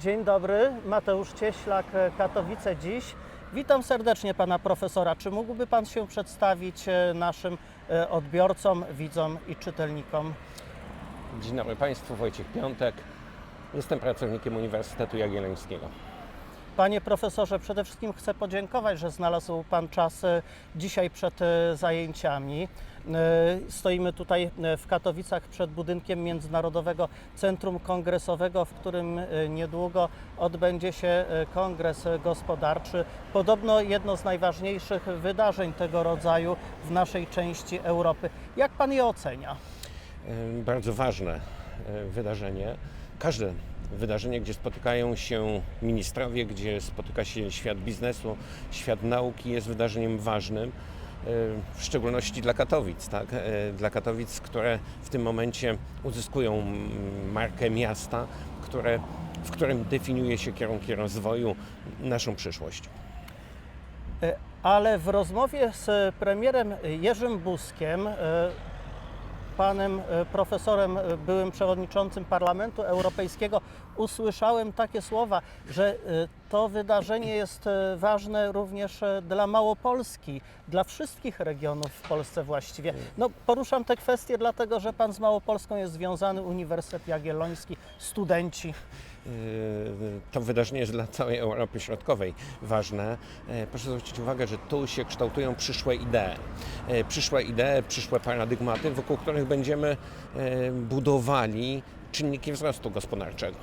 Dzień dobry, Mateusz Cieślak, Katowice dziś. Witam serdecznie pana profesora. Czy mógłby pan się przedstawić e, naszym e, odbiorcom, widzom i czytelnikom? Dzień dobry Państwu, Wojciech Piątek. Jestem pracownikiem Uniwersytetu Jagiellońskiego. Panie profesorze, przede wszystkim chcę podziękować, że znalazł pan czas e, dzisiaj przed e, zajęciami. E, Stoimy tutaj w Katowicach przed budynkiem Międzynarodowego Centrum Kongresowego, w którym niedługo odbędzie się kongres gospodarczy. Podobno jedno z najważniejszych wydarzeń tego rodzaju w naszej części Europy. Jak pan je ocenia? Bardzo ważne wydarzenie. Każde wydarzenie, gdzie spotykają się ministrowie, gdzie spotyka się świat biznesu, świat nauki, jest wydarzeniem ważnym. e, W szczególności dla Katowic, tak? E, Dla Katowic, które w tym momencie uzyskują markę miasta, które, w którym definiuje się kierunki rozwoju, naszą przyszłość. E, Ale w rozmowie z premierem Jerzym Buzkiem, panem e, profesorem, e, byłym przewodniczącym Parlamentu Europejskiego, usłyszałem takie słowa, że e, to wydarzenie jest ważne również dla Małopolski, dla wszystkich regionów w Polsce właściwie. No, poruszam te kwestie dlatego, że pan z Małopolską jest związany, Uniwersytet Jagielloński, studenci. Yy, to wydarzenie jest dla całej Europy Środkowej ważne. Yy, Proszę zwrócić uwagę, że tu się kształtują przyszłe idee. Yy, Przyszłe idee, przyszłe paradygmaty, wokół których będziemy budowali czynniki wzrostu gospodarczego.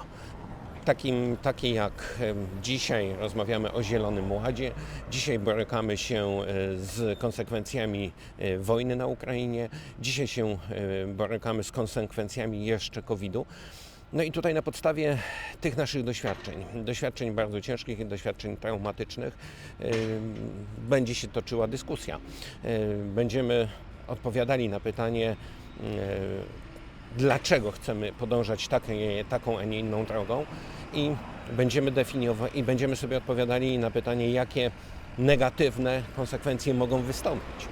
Takim, takie jak dzisiaj rozmawiamy o Zielonym Ładzie, dzisiaj borykamy się z konsekwencjami wojny na Ukrainie, dzisiaj się borykamy z konsekwencjami jeszcze COVID-u. No i tutaj na podstawie tych naszych doświadczeń, doświadczeń bardzo ciężkich i doświadczeń traumatycznych, yy, będzie się toczyła dyskusja. Yy, Będziemy odpowiadali na pytanie, yy, dlaczego chcemy podążać takie, taką, a nie inną drogą i będziemy definiować i będziemy sobie odpowiadali na pytanie, jakie negatywne konsekwencje mogą wystąpić.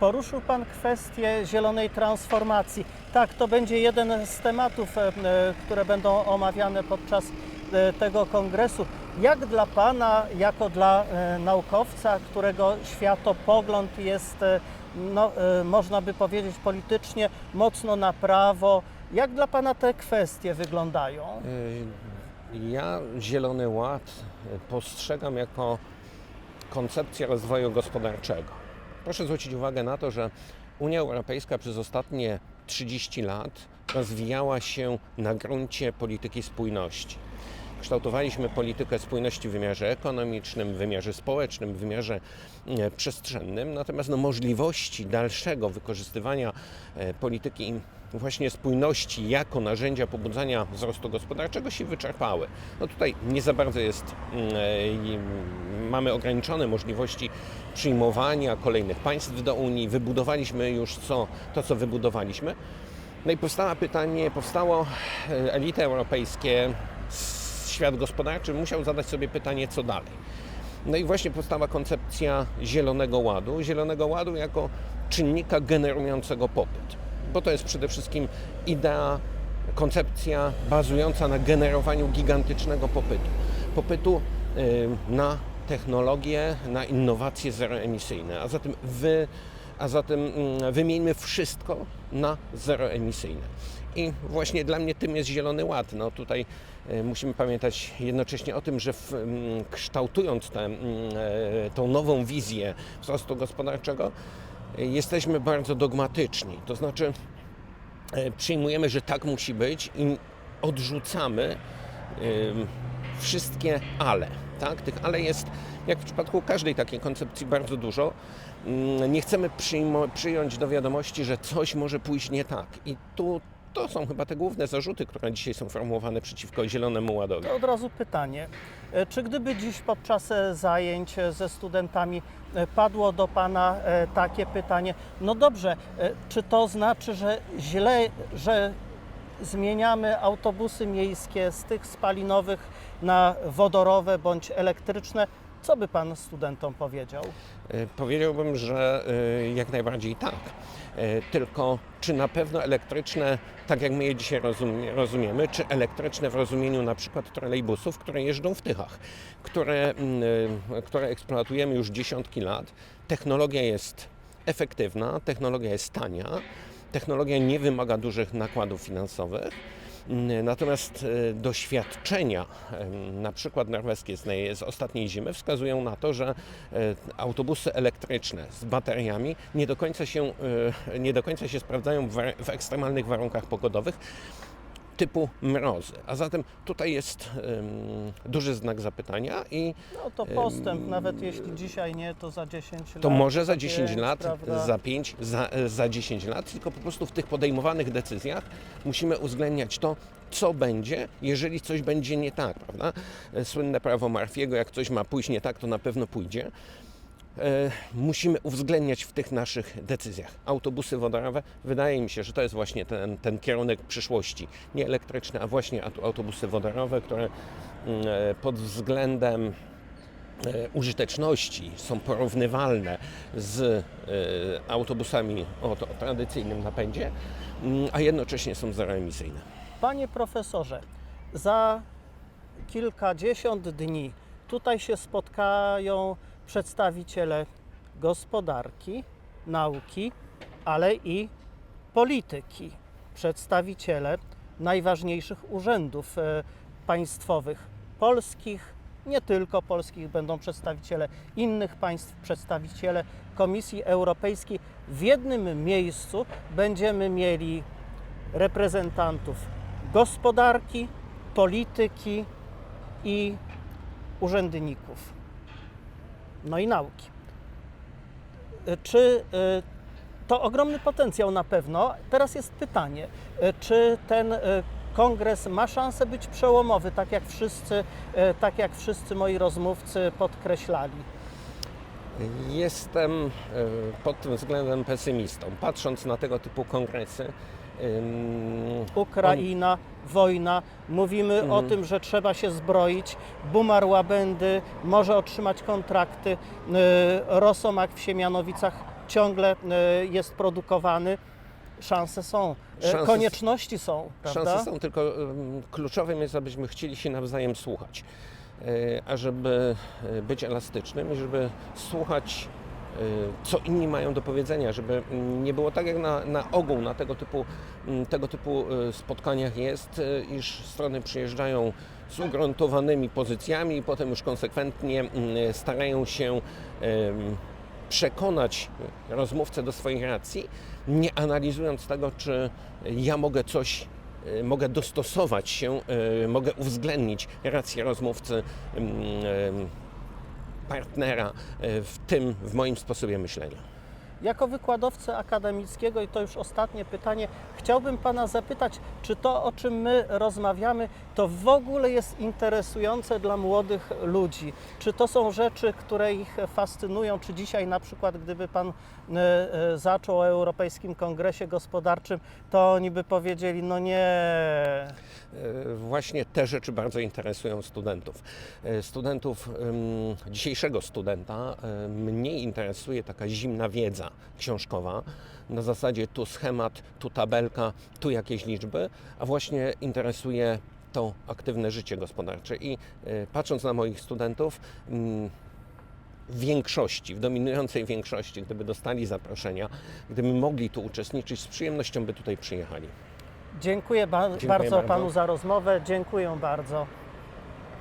Poruszył Pan kwestię zielonej transformacji. Tak, to będzie jeden z tematów, e, e, które będą omawiane podczas e, tego kongresu. Jak dla Pana, jako dla naukowca, którego światopogląd jest, no, można by powiedzieć, politycznie mocno na prawo, jak dla Pana te kwestie wyglądają? Ja Zielony Ład postrzegam jako koncepcję rozwoju gospodarczego. Proszę zwrócić uwagę na to, że Unia Europejska przez ostatnie 30 lat rozwijała się na gruncie polityki spójności. Kształtowaliśmy politykę spójności w wymiarze ekonomicznym, w wymiarze społecznym, w wymiarze e, przestrzennym, natomiast no, możliwości dalszego wykorzystywania e, polityki właśnie spójności jako narzędzia pobudzania wzrostu gospodarczego się wyczerpały. No tutaj nie za bardzo jest, mm, mamy ograniczone możliwości przyjmowania kolejnych państw do Unii, wybudowaliśmy już co, to, co wybudowaliśmy. No i powstało pytanie, powstało e, elity europejskie, świat gospodarczy musiał zadać sobie pytanie, co dalej. No i właśnie powstała koncepcja Zielonego Ładu, Zielonego Ładu jako czynnika generującego popyt, bo to jest przede wszystkim idea, koncepcja bazująca na generowaniu gigantycznego popytu. Popytu y, na technologie, na innowacje zeroemisyjne, a zatem wy, a zatem mm, wymieńmy wszystko na zeroemisyjne. I właśnie dla mnie tym jest Zielony Ład. No tutaj e, musimy pamiętać jednocześnie o tym, że w, mm, kształtując tę mm, e, tą nową wizję wzrostu gospodarczego, jesteśmy bardzo dogmatyczni. To znaczy e, przyjmujemy, że tak musi być i odrzucamy wszystkie ale. Tak? Tych ale jest, jak w przypadku każdej takiej koncepcji, bardzo dużo. Mm, Nie chcemy przyjąć do wiadomości, że coś może pójść nie tak. I tu to są chyba te główne zarzuty, które dzisiaj są formułowane przeciwko Zielonemu Ładowi. To od razu pytanie. E, Czy gdyby dziś podczas e, zajęć e, ze studentami padło do Pana takie pytanie, no dobrze, czy to znaczy, że źle, że zmieniamy autobusy miejskie z tych spalinowych na wodorowe bądź elektryczne? Co by pan studentom powiedział? E, Powiedziałbym, że e, jak najbardziej tak. E, Tylko czy na pewno elektryczne, tak jak my je dzisiaj rozumie, rozumiemy, czy elektryczne w rozumieniu na przykład trolejbusów, które jeżdżą w Tychach, które, mm, które eksploatujemy już dziesiątki lat. Technologia jest efektywna, technologia jest tania, technologia nie wymaga dużych nakładów finansowych. Mm, Natomiast e, doświadczenia, na przykład norweskie z, ostatniej zimy, wskazują na to, że e, autobusy elektryczne z bateriami nie do końca się, e, nie do końca się sprawdzają w ekstremalnych warunkach pogodowych typu mrozy. A zatem tutaj jest em, duży znak zapytania i No to postęp, nawet jeśli dzisiaj nie, to za 10 lat. to może za za 10 pięć, lat, prawda? za 5, za, za 10 lat, tylko po prostu w tych podejmowanych decyzjach musimy uwzględniać to, co będzie, jeżeli coś będzie nie tak, prawda? E, Słynne prawo Murphy'ego, jak coś ma pójść nie tak, to na pewno pójdzie. E, musimy uwzględniać w tych naszych decyzjach. Autobusy wodorowe, wydaje mi się, że to jest właśnie ten, ten kierunek przyszłości. Nie elektryczne, a właśnie auto- autobusy wodorowe, które mm, e, pod względem e, użyteczności są porównywalne z autobusami o, to- o tradycyjnym napędzie, mm, a jednocześnie są zeroemisyjne. Panie profesorze, za kilkadziesiąt dni tutaj się spotkają przedstawiciele gospodarki, nauki, ale i polityki, przedstawiciele najważniejszych urzędów e, państwowych polskich, nie tylko polskich, będą przedstawiciele innych państw, przedstawiciele Komisji Europejskiej. W jednym miejscu będziemy mieli reprezentantów gospodarki, polityki i urzędników, no i nauki. Y, Czy y, to ogromny potencjał na pewno? Teraz jest pytanie, y, czy ten kongres ma szansę być przełomowy, tak jak wszyscy, tak jak wszyscy moi rozmówcy podkreślali? Jestem e, pod tym względem pesymistą. Patrząc na tego typu kongresy, Ukraina, wojna, mówimy o Mhm. tym, że trzeba się zbroić, Bumar Łabędy może otrzymać kontrakty, y, Rosomak w Siemianowicach ciągle y, jest produkowany, szanse są, y, Szanse- konieczności są, prawda? Szanse są, tylko ym, kluczowym jest, abyśmy chcieli się nawzajem słuchać. A żeby być elastycznym, i żeby słuchać, co inni mają do powiedzenia, żeby nie było tak jak na, na ogół na tego typu, mm, tego typu e, spotkaniach jest, e, iż strony przyjeżdżają z ugruntowanymi pozycjami i potem już konsekwentnie mm, starają się przekonać rozmówcę do swojej racji, nie analizując tego, czy ja mogę coś, mogę dostosować się, mogę uwzględnić rację rozmówcy, mm, partnera e, w tym, w moim sposobie myślenia. Jako wykładowcy akademickiego, i to już ostatnie pytanie, chciałbym Pana zapytać, czy to, o czym my rozmawiamy, to w ogóle jest interesujące dla młodych ludzi? Czy to są rzeczy, które ich fascynują? Czy dzisiaj na przykład, gdyby Pan e, e, zaczął o Europejskim Kongresie Gospodarczym, to oni by powiedzieli, no nie, Właśnie te rzeczy bardzo interesują studentów. E, Studentów, dzisiejszego studenta e, mniej interesuje taka zimna wiedza książkowa, na zasadzie tu schemat, tu tabelka, tu jakieś liczby, a właśnie interesuje to aktywne życie gospodarcze. I e, patrząc na moich studentów, w większości, w dominującej większości, gdyby dostali zaproszenia, gdyby mogli tu uczestniczyć, z przyjemnością by tutaj przyjechali. Dziękuję ba- Dziękuję bardzo bardzo. Panu za rozmowę, dziękuję bardzo.